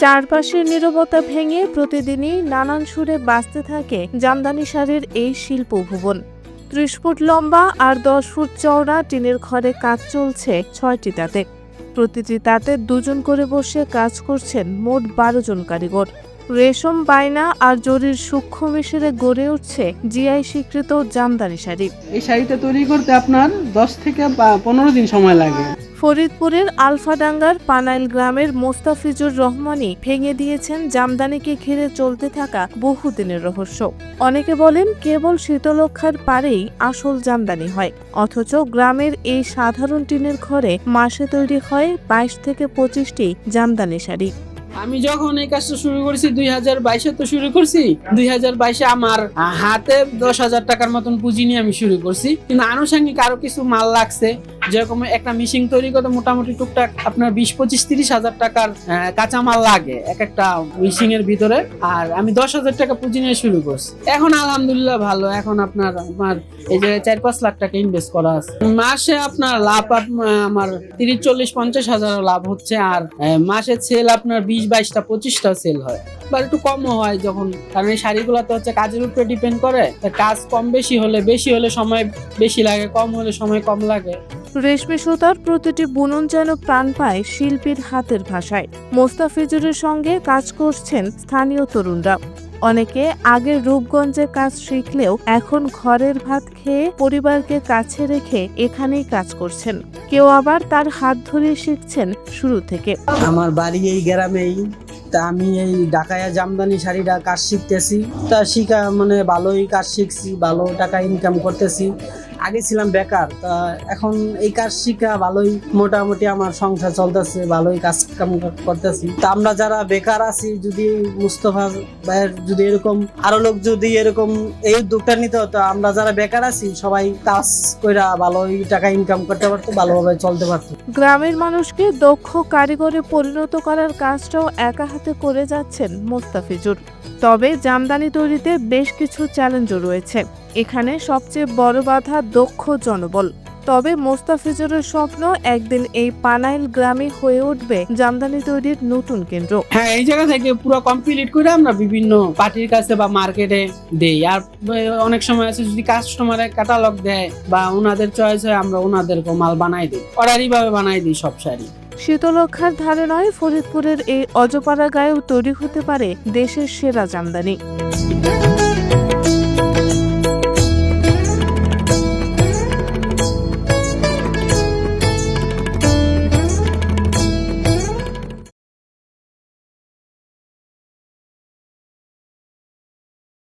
চারপাশের নীরবতা ভেঙে প্রতিদিনই নানান সুরে বাঁচতে থাকে জামদানি শাড়ির এই শিল্প ভুবন ত্রিশ ফুট লম্বা আর দশ ফুট চওড়া টিনের ঘরে কাজ চলছে ছয়টি তাঁতে প্রতিটি তাঁতে দুজন করে বসে কাজ করছেন মোট বারো জন কারিগর। রেশম, বায়না আর জরির সূক্ষ্ম মিশরে গড়ে উঠছে জিআই স্বীকৃত জামদানি শাড়ি এই শাড়িটা তৈরি করতে আপনার দশ থেকে পনেরো দিন সময় লাগে। ফরিদপুরের আলফাডাঙ্গার পানাইল গ্রামের মোস্তাফিজুর রহমানই ভেঙে দিয়েছেন জামদানিকে ঘিরে চলতে থাকা বহুদিনের রহস্য। অনেকে বলেন কেবল শীতলক্ষার পারেই আসল জামদানি হয়, অথচ গ্রামের এই সাধারণ টিনের ঘরে মাসে তৈরি হয় বাইশ থেকে পঁচিশটি জামদানি শাড়ি। আমি যখন এই কাজটা শুরু করেছি, দুই হাজার বাইশে তো শুরু করছি। দুই হাজার বাইশে আমার হাতে দশ হাজার টাকার মতন পুঁজি নিয়ে আমি শুরু করছি। কিন্তু আনুষঙ্গিক আরও কিছু মাল লাগছে। যেরকম একটা মিশিং তৈরি করতে মোটামুটি টুকটাক আপনার বিশ, পঁচিশ, তিরিশ হাজার টাকার কাঁচামাল লাগে এক একটা মিশিং এর ভিতরে। আর আমি দশ হাজার টাকা পুঁজি নিয়ে শুরু করছি। এখন আলহামদুলিল্লাহ ভালো। এখন আপনার, আমার এই যে চার, পাঁচ লাখ টাকা ইনভেস্ট করা আছে। মাসে আপনার লাভ আমার তিরিশ, চল্লিশ, পঞ্চাশ হাজার লাভ হচ্ছে। আর মাসে সেল আপনার বিশ, বাইশটা, পঁচিশটা সেল হয়। বা একটু কমও হয় যখন, কারণ এই শাড়িগুলো তো হচ্ছে কাজের উপরে ডিপেন্ড করে। কাজ কম বেশি হলে বেশি হলে সময় বেশি লাগে, কম হলে সময় কম লাগে। রেশমি সুতার প্রতিটি বুনন যেন প্রাণ পায় শিল্পীর হাতের ভাষায়। মোস্তাফিজুরের সঙ্গে কাজ করছেন স্থানীয় তরুণরা। অনেকে আগে রূপগঞ্জে কাজ শিখলেও এখন ঘরের ভাত খেয়ে পরিবারকে কাছে রেখে এখানেই কাজ করছেন। কেউ আবার তার হাত ধরে শিখছেন শুরু থেকে। আমার বাড়ি এই গ্রামেই, তা আমি এই ঢাকায়া জামদানি শাড়িটা কাজ শিখতেছি। তা শিখা মানে ভালোই কাজ শিখছি, ভালো টাকা ইনকাম করতেছি। আগে ছিলাম বেকার, তা এখন এই কাজ শিখা ভালোই। মোটামুটি আমার সংসার চলতেছে, ভালোই কাজ কাম করতেছি। তা আমরা যারা বেকার আছি, যদি মুস্তফা ভাইয়ের যদি এরকম, আরও লোক যদি এরকম এই উদ্যোগটা নিতে হতো আমরা যারা বেকার আছি, সবাই কাজ কইরা ভালোই টাকা ইনকাম করতে পারতো, ভালোভাবে চলতে পারতো। গ্রামের মানুষকে দক্ষ কারিগরে পরিণত করার কাজটাও একা হাতে করে যাচ্ছেন মোস্তাফিজুর। তবে জামদানি তৈরিতে বেশ কিছু চ্যালেঞ্জও রয়েছে। এখানে সবচেয়ে বড় বাধা দক্ষ জনবল। তবে মোস্তাফিজুরের স্বপ্ন একদিন এই পানাইল গ্রামে হয়ে উঠবে জামদানি তৈরির নতুন কেন্দ্র। হ্যাঁ এই জায়গা থেকে পুরো কমপ্লিট করে আমরা বিভিন্ন পার্টির কাছে বা মার্কেটে দেই। আর অনেক সময় আছে যদি কাস্টমারের ক্যাটালগ দেয় বা ওনাদের চয়েস হয় আমরা ওনাদেরকে মাল বানাই দিই। অর্ডারই ভাবে বানাই দিই সব শাড়ি। শীতলক্ষার ধারে নয় ফরিদপুরের এই অজপাড়া গায়েও তৈরি হতে পারে দেশের সেরা জামদানি।